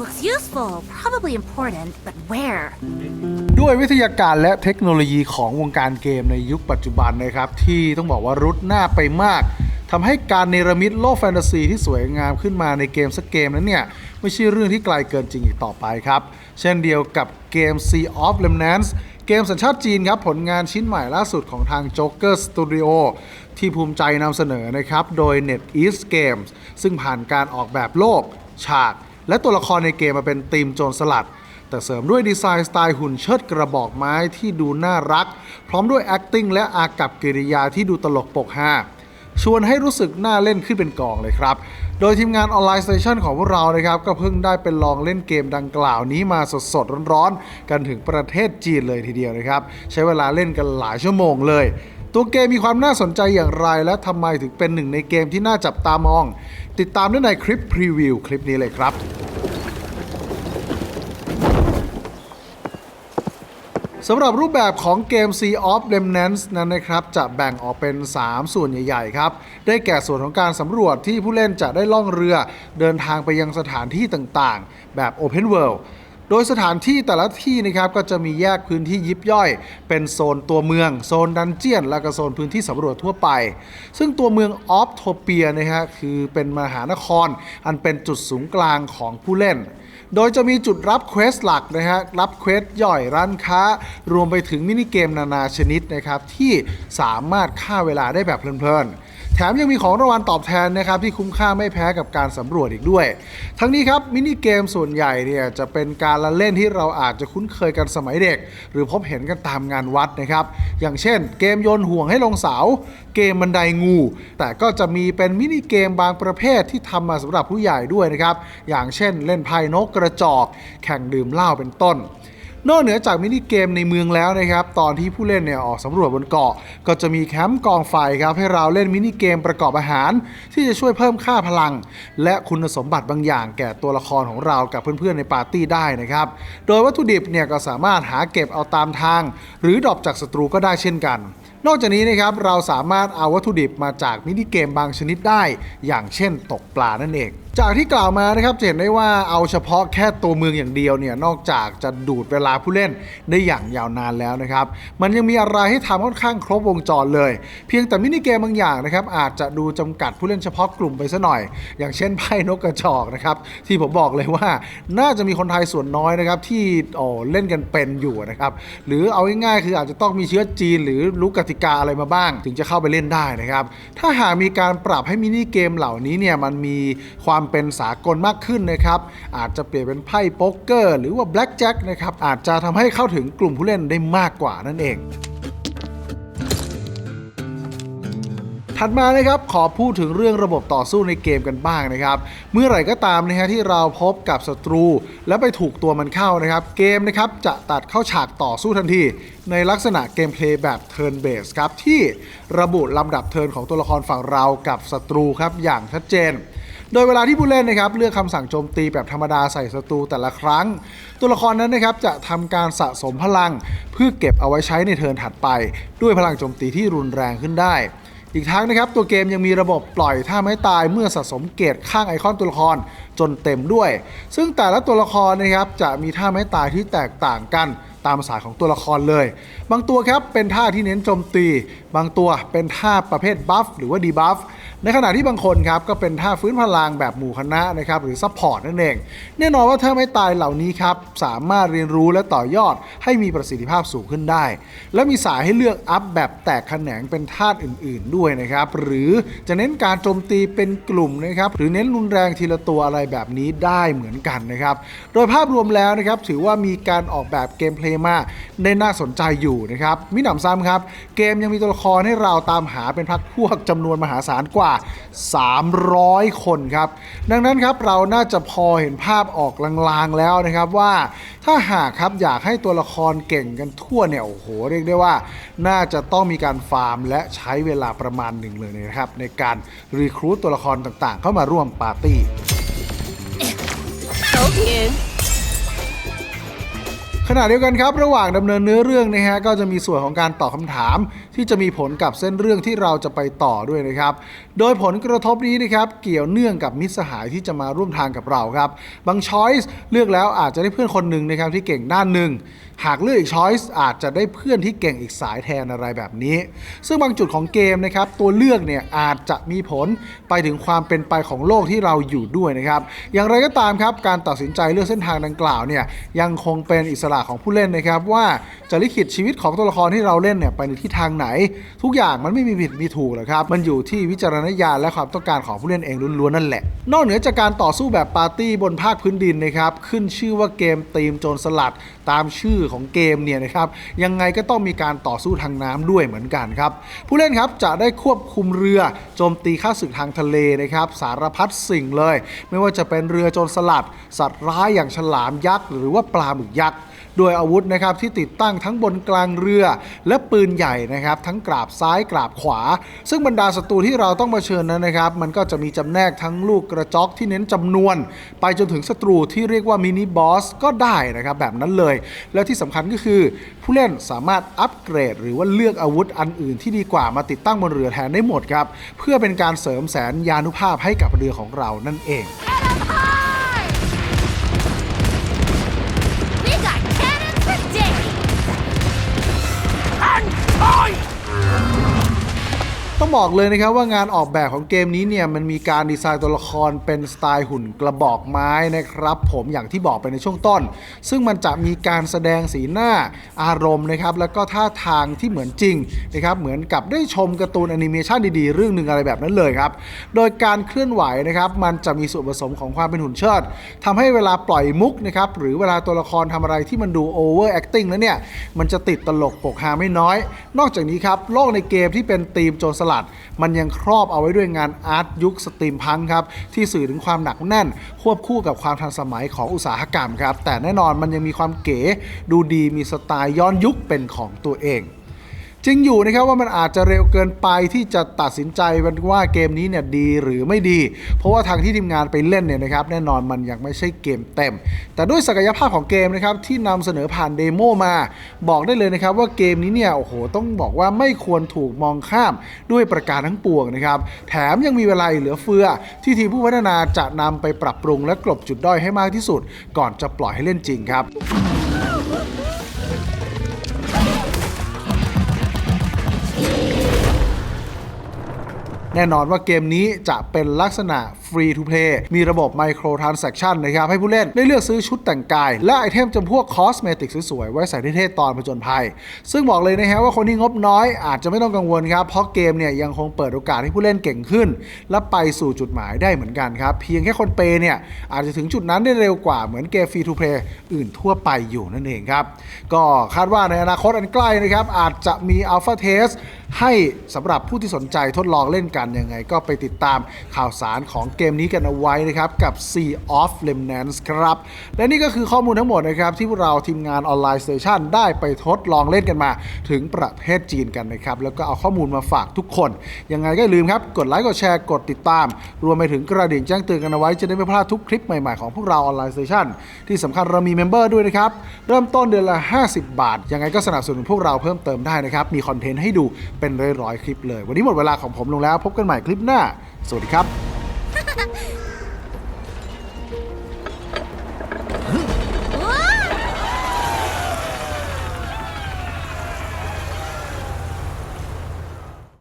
looks useful, probably important, but where? ด้วยวิทยาการและเทคโนโลยีของวงการเกมในยุคปัจจุบันนะครับ ที่ต้องบอกว่ารุดหน้าไปมากทำให้การเนรมิตโลกแฟนตาซีที่สวยงามขึ้นมาในเกมสักเกมนั้นเนี่ย ไม่ใช่เรื่องที่ไกลเกินจริงอีกต่อไปครับ เช่นเดียวกับเกม Sea of Remnants เกมสัญชาติจีนครับ ผลงานชิ้นใหม่ล่าสุดของทาง Joker Studio ที่ภูมิใจนำเสนอนะครับ โดย NetEase Games ซึ่งผ่านการออกแบบโลก ฉาก และตัวละครในเกมมาเป็นธีมโจรสลัด แต่เสริมด้วยดีไซน์สไตล์หุ่นเชิดกระบอกไม้ที่ดูน่ารัก พร้อมด้วย acting และอากับกิริยาที่ดูตลกปกฮาชวนให้รู้สึกน่าเล่นขึ้นเป็นกองเลยครับ โดยทีมงานออนไลน์สเตชันของพวกเรานะครับ ก็เพิ่งได้เป็นลองเล่นเกมดังกล่าวนี้มาสดๆ ร้อนๆ กันถึงประเทศจีนเลยทีเดียวนะครับ ใช้เวลาเล่นกันหลายชั่วโมงเลย ตัวเกมมีความน่าสนใจอย่างไร และทำไมถึงเป็นหนึ่งในเกมที่น่าจับตามอง ติดตามได้ในคลิปพรีวิวคลิปนี้เลยครับสำหรับรูปแบบของเกม Sea of Remnants นั้นนะครับ จะแบ่งออกเป็น 3 ส่วนใหญ่ ๆ ครับ ได้แก่ส่วนของการสำรวจที่ผู้เล่นจะได้ล่องเรือ เดินทางไปยังสถานที่ต่างๆ แบบ Open World โดยสถานที่แต่ละที่นะครับก็จะมีแยกพื้นที่ยิบย่อย เป็นโซนตัวเมือง โซนดันเจียน และก็โซนพื้นที่สำรวจทั่วไป ซึ่งตัวเมืองออฟโทเปียนะฮะคือเป็นมหานคร อันเป็นจุดศูนย์กลางของผู้เล่น โดยจะมีจุดรับเควสหลักนะฮะรับเควสย่อยร้านค้า รวมไปถึงมินิเกมนานาชนิดนะครับที่สามารถฆ่าเวลาได้แบบเพลินๆ แถมยังมีของรางวัลตอบแทนนะครับที่คุ้มค่าไม่แพ้กับการสำรวจอีกด้วย ทั้งนี้ครับมินิเกมส่วนใหญ่เนี่ยจะเป็นการละเล่นที่เราอาจจะคุ้นเคยกันสมัยเด็ก หรือพบเห็นกันตามงานวัดนะครับ อย่างเช่น เกมโยนห่วงให้ลงเสา เกมบันไดงู แต่ก็จะมีเป็นมินิเกมบางประเภทที่ทำมาสำหรับผู้ใหญ่ด้วยนะครับ อย่างเช่นเล่นไพ่นกกระจอก แข่งดื่มเหล้าเป็นต้น นอกเหนือจากมินิเกมในเมืองแล้วนะครับ ตอนที่ผู้เล่นเนี่ยออกสำรวจบนเกาะ ก็จะมีแคมป์กองไฟครับให้เราเล่นมินิเกมประกอบอาหาร ที่จะช่วยเพิ่มค่าพลัง และคุณสมบัติบางอย่างแก่ตัวละครของเรากับเพื่อนๆในปาร์ตี้ได้นะครับ โดยวัตถุดิบเนี่ยก็สามารถหาเก็บเอาตามทาง หรือดรอปจากศัตรูก็ได้เช่นกันนอกจากนี้นะครับเราสามารถเอาวัตถุดิบมาจากมินิเกมบางชนิดได้ อย่างเช่นตกปลานั่นเอง จากที่กล่าวมานะครับจะเห็นได้ว่าเอาเฉพาะแค่ตัวเมืองอย่างเดียวเนี่ยนอกจากจะดูดเวลาผู้เล่นได้อย่างยาวนานแล้วนะครับมันยังมีอะไรให้ทำค่อนข้างครบวงจรเลย เพียงแต่มินิเกมบางอย่างนะครับอาจจะดูจำกัดผู้เล่นเฉพาะกลุ่มไปซะหน่อย อย่างเช่นไพ่นกกระจอกนะครับที่ผมบอกเลยว่าน่าจะมีคนไทยส่วนน้อยนะครับที่โอ้เล่นกันเป็นอยู่นะครับหรือเอาง่ายๆคืออาจจะต้องมีเชื้อจีน หรือรู้กติกาอะไรมาบ้าง ถึงจะเข้าไปเล่นได้นะครับถ้าหากมีการปรับให้มินิเกมเหล่านี้เนี่ยมันมีความเป็นสากลมากขึ้นนะครับ อาจจะเปลี่ยนเป็นไพ่โป๊กเกอร์ หรือว่าแบล็กแจ็คนะครับ อาจจะทำให้เข้าถึงกลุ่มผู้เล่นได้มากกว่านั่นเองถัดมานะครับขอพูดถึงเรื่องระบบต่อสู้ในเกมกันบ้างนะครับ เมื่อไหร่ก็ตามนะฮะที่เราพบกับศัตรู แล้วไปถูกตัวมันเข้านะครับ เกมนะครับจะตัดเข้าฉากต่อสู้ทันที ในลักษณะเกมเพลย์แบบ Turn Base ครับ ที่ระบุลำดับเทิร์นของตัวละครฝั่งเรากับศัตรูครับอย่างชัดเจน โดยเวลาที่ผู้เล่นนะครับเลือกคำสั่งโจมตีแบบธรรมดาใส่ศัตรูแต่ละครั้ง ตัวละครนั้นนะครับจะทำการสะสมพลัง เพื่อเก็บเอาไว้ใช้ในเทิร์นถัดไป ด้วยพลังโจมตีที่รุนแรงขึ้นได้อีกทั้งนะครับตัวเกมยังมีระบบปล่อยท่าไม้ตายเมื่อสะสมเกรดข้างไอคอนตัวละครจนเต็มด้วย ซึ่งแต่ละตัวละครนะครับจะมีท่าไม้ตายที่แตกต่างกันตามสายของตัวละครเลยบางตัวครับเป็นท่าที่เน้นโจมตี บางตัวเป็นท่าประเภทบัฟหรือว่าดีบัฟในขณะที่บางคนครับก็เป็นท่าฟื้นพลังแบบหมู่คณะนะครับหรือซัพพอร์ตนั่นเอง แน่นอนว่าท่าไม้ตายเหล่านี้ครับสามารถเรียนรู้และต่อยอดให้มีประสิทธิภาพสูงขึ้นได้ และมีสายให้เลือกอัพแบบแตกแขนงเป็นธาตุอื่น ๆ ด้วยนะครับหรือจะเน้นการโจมตีเป็นกลุ่มนะครับหรือเน้นรุนแรงทีละตัวอะไรแบบนี้ได้เหมือนกันนะครับโดยภาพรวมแล้วนะครับถือว่ามีการออกแบบเกมเพลย์มาได้น่าสนใจอยู่นะครับมิหนำซ้ำครับ เกมยังมีตัวละครให้เราตามหาเป็นพักพวกจำนวนมหาศาลกว่า 300 คนครับ ดังนั้นครับเราน่าจะพอเห็นภาพออกลางๆแล้วนะครับว่าถ้าหากครับอยากให้ตัวละครเก่งกันทั่วเนี่ยโอ้โหเรียกได้ว่า น่าจะต้องมีการฟาร์ม และใช้เวลาประมาณหนึ่งเลยนะครับในการรีครูตตัวละครต่างๆ เข้ามาร่วมปาร์ตี้ ขณะเดียวกันครับ ระหว่างดำเนินเนื้อเรื่องนะฮะก็จะมีส่วนของการตอบคำถาม ที่จะมีผลกับเส้นเรื่องที่เราจะไปต่อด้วยนะครับ โดยผลกระทบนี้นะครับเกี่ยวเนื่องกับมิตรสหายที่จะมาร่วมทางกับเราครับ บางช้อยส์เลือกแล้วอาจจะได้เพื่อนคนหนึ่งนะครับที่เก่งด้านหนึ่งหากเลือกอีกช้อยส์อาจจะได้เพื่อนที่เก่งอีกสายแทนอะไรแบบนี้ ซึ่งบางจุดของเกมนะครับตัวเลือกเนี่ยอาจจะมีผลไปถึงความเป็นไปของโลกที่เราอยู่ด้วยนะครับ อย่างไรก็ตามครับการตัดสินใจเลือกเส้นทางดังกล่าวเนี่ยยังคงเป็นอิสระของผู้เล่นนะครับว่าจะลิขิตชีวิตของตัวละครที่เราเล่นเนี่ยไปในทิศทางไหนทุกอย่างมันไม่มีผิดมีถูกหรอกครับ มันอยู่ที่วิจารณญาณและความต้องการของผู้เล่นเองล้วนๆนั่นแหละ นอกเหนือจากการต่อสู้แบบปาร์ตี้บนภาคพื้นดินนะครับ ขึ้นชื่อว่าเกมตีมโจรสลัดตามชื่อของเกมเนี่ยนะครับ ยังไงก็ต้องมีการต่อสู้ทางน้ำด้วยเหมือนกันครับ ผู้เล่นครับจะได้ควบคุมเรือโจมตีข้าศึกทางทะเลนะครับ สารพัดสิ่งเลย ไม่ว่าจะเป็นเรือโจรสลัด สัตว์ร้ายอย่างฉลามยักษ์ หรือว่าปลาหมึกยักษ์ ด้วยอาวุธนะครับที่ติดตั้งทั้งบนกลางเรือ และปืนใหญ่นะครับทั้งกราบซ้ายกราบขวา ซึ่งบรรดาศัตรูที่เราต้องมาเชิญนั้นนะครับ มันก็จะมีจำแนกทั้งลูกกระจอกที่เน้นจำนวน ไปจนถึงศัตรูที่เรียกว่ามินิบอสก็ได้นะครับแบบนั้นเลย แล้วที่สำคัญก็คือ ผู้เล่นสามารถอัปเกรด หรือว่าเลือกอาวุธอันอื่นที่ดีกว่ามาติดตั้งบนเรือแทนได้หมดครับเพื่อเป็นการเสริมแสนยานุภาพให้กับเรือของเรานั่นเอง ต้องบอกเลยนะครับว่างานออกแบบของเกมนี้เนี่ยมันมีการดีไซน์ตัวละครเป็นสไตล์หุ่นกระบอกไม้นะครับผมอย่างที่บอกไปในช่วงต้น ซึ่งมันจะมีการแสดงสีหน้าอารมณ์นะครับแล้วก็ท่าทางที่เหมือนจริงนะครับเหมือนกับได้ชมการ์ตูนแอนิเมชันดีๆ เรื่องหนึ่งอะไรแบบนั้นเลยครับโดยการเคลื่อนไหวนะครับมันจะมีส่วนผสมของความเป็นหุ่นเชิดทำให้เวลาปล่อยมุกนะครับหรือเวลาตัวละครทำอะไรที่มันดูโอเวอร์แอคติ้งแล้วเนี่ยมันจะติดตลกปกฮาไม่น้อย นอกจากนี้ครับโลกในเกมที่เป็นธีมโจรสลัด มันยังครอบเอาไว้ด้วยงานอาร์ตยุคสตรีมพังครับที่สื่อถึงความหนักแน่น ควบคู่กับความทันสมัยของอุตสาหกรรมครับแต่แน่นอนมันยังมีความเก๋ดูดีมีสไตล์ย้อนยุคเป็นของตัวเอง จริงอยู่นะครับว่ามันอาจจะเร็วเกินไปที่จะตัดสินใจว่าเกมนี้เนี่ยดีหรือไม่ดี เพราะว่าทางที่ทีมงานไปเล่นเนี่ยนะครับแน่นอนมันยังไม่ใช่เกมเต็ม แต่ด้วยศักยภาพของเกมนะครับที่นำเสนอผ่านเดโมมา บอกได้เลยนะครับว่าเกมนี้เนี่ยโอ้โหต้องบอกว่าไม่ควรถูกมองข้ามด้วยประการทั้งปวงนะครับแถมยังมีเวลาเหลือเฟือ ที่ทีมผู้พัฒนาจะนำไปปรับปรุงและกลบจุดด้อยให้มากที่สุด ก่อนจะปล่อยให้เล่นจริงครับ แน่นอนว่าเกมนี้จะเป็นลักษณะฟรีทูเพลย์มีระบบไมโครทราน a c t ชันนะครับให้ผู้เล่นได้เลือกซื้อชุดแต่งกาย และไอเทมจำพวกคอสเมติกสวยๆไว้ใส่เท่ๆตอนผจญภัย ซึ่งบอกเลยนะฮะว่าคนที่งบน้อยอาจจะไม่ต้องกังวลครับ เพราะเกมเนี่ยยังคงเปิดโอกาสให้ผู้เล่นเก่งขึ้น และไปสู่จุดหมายได้เหมือนกันครับ เพียงแค่คนเปย์เนี่ยอาจจะถึงจุดนั้นได้เร็วกว่าเหมือนเกมฟรีทูเพลย์อื่นทั่วไปอยู่นั่นเองครับ ก็คาดว่าในอนาคตอันใกล้นะครับอาจจะมีอัลฟาเทส ให้สำหรับผู้ที่สนใจทดลองเล่นกันยังไง ก็ไปติดตามข่าวสารของเกมนี้กันเอาไว้นะครับ กับ Sea of Remnants ครับ และนี่ก็คือข้อมูลทั้งหมดนะครับ ที่พวกเราทีมงานออนไลน์สเตชันได้ไปทดลองเล่นกันมา ถึงประเทศจีนกันนะครับ แล้วก็เอาข้อมูลมาฝากทุกคน ยังไงก็อย่าลืมครับ กดไลค์กดแชร์กดติดตาม รวมไปถึงกระดิ่งแจ้งเตือนกันเอาไว้จะได้ไม่พลาดทุกคลิปใหม่ๆของพวกเราออนไลน์สเตชันที่สำคัญเรามีเมมเบอร์ด้วยนะครับเริ่มต้นเดือนละ 50 บาท ยังไงก็สนับสนุนพวกเราเพิ่มเติมได้นะครับมีคอนเทนต์ให้ดูเป็นร้อยๆคลิปเลย วันนี้หมดเวลาของผมลงแล้ว พบกันใหม่คลิปหน้า สวัสดีครับ